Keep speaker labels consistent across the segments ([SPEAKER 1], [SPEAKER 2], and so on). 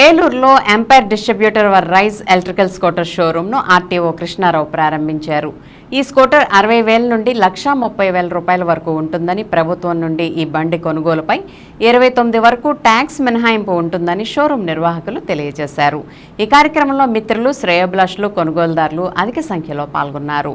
[SPEAKER 1] ఏలూరులో Ampere distributor వర్ రైజ్ ఎలక్ట్రికల్ స్కూటర్ షోరూంను ఆర్టీఓ కృష్ణారావు ప్రారంభించారు. ఈ స్కూటర్ అరవై వేల నుండి లక్షా ముప్పై వేల రూపాయల వరకు ఉంటుందని ప్రభుత్వం నుండి ఈ బండి కొనుగోలుపై ఇరవై తొమ్మిది వరకు ట్యాక్స్ మినహాయింపు ఉంటుందని షోరూం నిర్వాహకులు తెలియజేశారు. ఈ కార్యక్రమంలో మిత్రులు శ్రేయోభిలాషులు కొనుగోలుదారులు అధిక సంఖ్యలో పాల్గొన్నారు.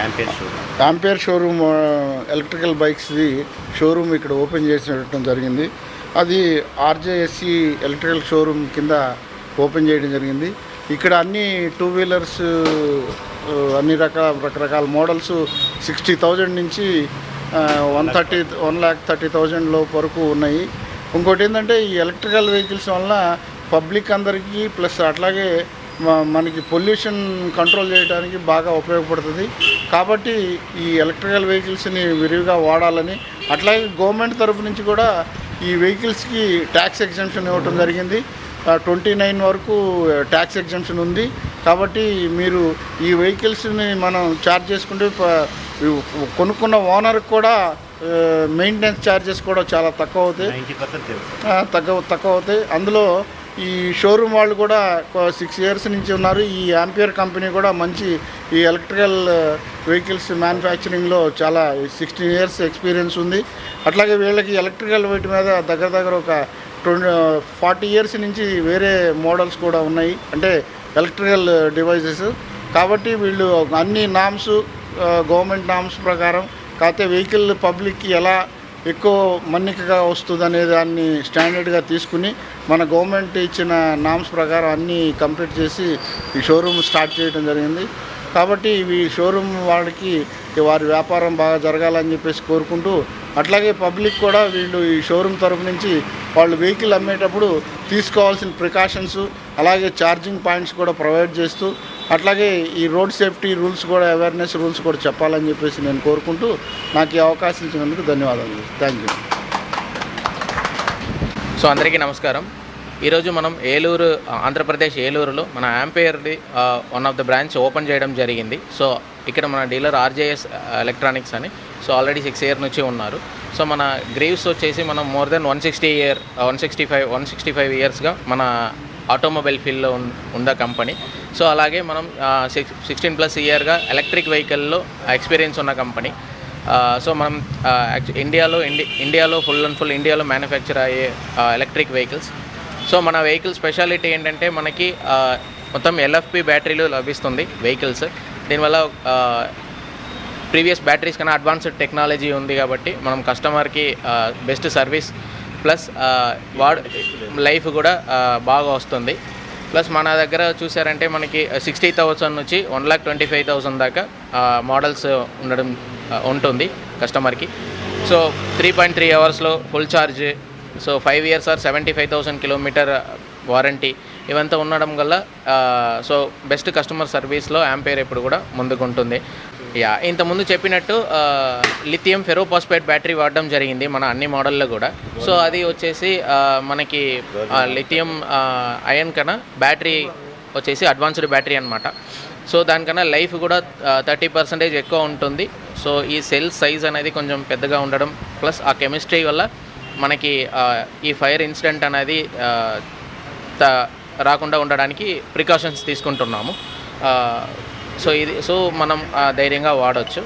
[SPEAKER 2] యాంపేర్
[SPEAKER 3] ఆంపేర్ షోరూమ్ ఎలక్ట్రికల్ బైక్స్ది షోరూమ్ ఇక్కడ ఓపెన్ చేసినట్టడం జరిగింది. అది ఆర్జేఎస్సి ఎలక్ట్రికల్ షోరూమ్ కింద ఓపెన్ చేయడం జరిగింది. ఇక్కడ అన్ని టూ వీలర్స్ అన్ని రకాల రకరకాల మోడల్స్ సిక్స్టీ థౌజండ్ నుంచి one thirty one lakh thirty thousand లోపు వరకు ఉన్నాయి. ఇంకోటి ఏంటంటే ఈ ఎలక్ట్రికల్ వెహికల్స్ వల్ల పబ్లిక్ అందరికీ ప్లస్ అట్లాగే మనకి పొల్యూషన్ కంట్రోల్ చేయడానికి బాగా ఉపయోగపడుతుంది. కాబట్టి ఈ ఎలక్ట్రికల్ వెహికల్స్ని విరివిగా వాడాలని అట్లాగే గవర్నమెంట్ తరపు నుంచి కూడా ఈ వెహికల్స్కి ట్యాక్స్ ఎగ్జంప్షన్ ఇవ్వటం జరిగింది. ట్వంటీ నైన్ వరకు ట్యాక్స్ ఎగ్జంప్షన్ ఉంది. కాబట్టి మీరు ఈ వెహికల్స్ని మనం ఛార్జ్ చేసుకుంటే కొనుక్కున్న ఓనర్కి కూడా మెయింటెనెన్స్ ఛార్జెస్ కూడా చాలా తక్కువ అవుతాయి. తక్కువ తక్కువ అవుతాయి. అందులో ఈ షోరూమ్ వాళ్ళు కూడా సిక్స్ ఇయర్స్ నుంచి ఉన్నారు. ఈ యాంపియర్ కంపెనీ కూడా మంచి ఈ ఎలక్ట్రికల్ వెహికల్స్ మ్యానుఫ్యాక్చరింగ్లో చాలా సిక్స్టీన్ ఇయర్స్ ఎక్స్పీరియన్స్ ఉంది. అట్లాగే వీళ్ళకి ఎలక్ట్రికల్ వీటి మీద దగ్గర దగ్గర ఒక ట్వంటీ uh, ఫార్టీ ఇయర్స్ నుంచి వేరే మోడల్స్ కూడా ఉన్నాయి. అంటే ఎలక్ట్రికల్ డివైజెస్ కాబట్టి వీళ్ళు అన్ని నామ్స్ గవర్నమెంట్ నామ్స్ ప్రకారం కాకపోతే వెహికల్ పబ్లిక్కి ఎలా ఎక్కువ మన్నికగా వస్తుంది అనే దాన్ని స్టాండర్డ్గా తీసుకుని మన గవర్నమెంట్ ఇచ్చిన నామ్స్ ప్రకారం అన్నీ కంప్లీట్ చేసి ఈ షోరూమ్ స్టార్ట్ చేయడం జరిగింది. కాబట్టి ఇవి షోరూమ్ వాళ్ళకి వారి వ్యాపారం బాగా జరగాలని చెప్పేసి కోరుకుంటూ అట్లాగే పబ్లిక్ కూడా వీళ్ళు ఈ షోరూమ్ తరపు నుంచి వాళ్ళు వెహికల్ అమ్మేటప్పుడు తీసుకోవాల్సిన ప్రికాషన్స్ అలాగే ఛార్జింగ్ పాయింట్స్ కూడా ప్రొవైడ్ చేస్తూ అట్లాగే ఈ రోడ్ సేఫ్టీ రూల్స్ కూడా అవేర్నెస్ రూల్స్ కూడా చెప్పాలని చెప్పేసి నేను కోరుకుంటూ నాకు ఈ అవకాశం ఇచ్చినందుకు ధన్యవాదాలు. థ్యాంక్ యూ
[SPEAKER 4] సో అందరికీ నమస్కారం. ఈరోజు మనం ఏలూరు ఆంధ్రప్రదేశ్ ఏలూరులో మన యాంపేర్ది one of the branch open చేయడం జరిగింది. సో ఇక్కడ మన డీలర్ ఆర్జేఎస్ ఎలక్ట్రానిక్స్ అని సో ఆల్రెడీ సిక్స్ ఇయర్ నుంచి ఉన్నారు. సో మన గ్రీవ్స్ వచ్చేసి మనం more than one sixty year one sixty five one sixty five ఇయర్స్గా మన ఆటోమొబైల్ ఫీల్డ్లో ఉన్న కంపెనీ. సో అలాగే మనం సిక్స్ సిక్స్టీన్ ప్లస్ ఇయర్గా ఎలక్ట్రిక్ వెహికల్లో ఎక్స్పీరియన్స్ ఉన్న కంపెనీ. సో మనం ఇండియాలో ఇండి ఇండియాలో ఫుల్ అండ్ ఫుల్ ఇండియాలో మ్యానుఫ్యాక్చర్ అయ్యే ఎలక్ట్రిక్ వెహికల్స్. సో మన వెహికల్ స్పెషాలిటీ ఏంటంటే మనకి మొత్తం ఎల్ఎఫ్పి బ్యాటరీలు లభిస్తుంది వెహికల్స్. దీనివల్ల ప్రీవియస్ బ్యాటరీస్ కన్నా అడ్వాన్స్డ్ టెక్నాలజీ ఉంది కాబట్టి మనం కస్టమర్కి బెస్ట్ సర్వీస్ ప్లస్ వాడ్ లైఫ్ కూడా బాగా వస్తుంది. ప్లస్ మన దగ్గర చూసారంటే మనకి సిక్స్టీ థౌసండ్ నుంచి one lakh twenty five thousand దాకా మోడల్స్ ఉండడం ఉంటుంది కస్టమర్కి. సో త్రీ పాయింట్ త్రీ అవర్స్లో full charge so five years or seventy five thousand kilometer warranty. ఇవంతా ఉండడం వల్ల సో బెస్ట్ కస్టమర్ సర్వీస్లో యాంపేర్ ఇప్పుడు కూడా ముందుకుంటుంది. యా ఇంతకుముందు చెప్పినట్టు లిథియం ఫెరోపాస్పేట్ బ్యాటరీ వాడడం జరిగింది మన అన్ని మోడల్లో కూడా. సో అది వచ్చేసి మనకి లిథియం అయన్ కన్నా బ్యాటరీ వచ్చేసి అడ్వాన్స్డ్ బ్యాటరీ అనమాట సో దానికన్నా లైఫ్ కూడా థర్టీ పర్సెంటేజ్ ఎక్కువ ఉంటుంది. సో ఈ సెల్ సైజ్ అనేది కొంచెం పెద్దగా ఉండడం ప్లస్ ఆ కెమిస్ట్రీ వల్ల మనకి ఈ ఫైర్ ఇన్సిడెంట్ అనేది రాకుండా ఉండడానికి ప్రికాషన్స్ తీసుకుంటున్నాము. సో ఇది సో మనం ఆ, ధైర్యంగా వాడచ్చు.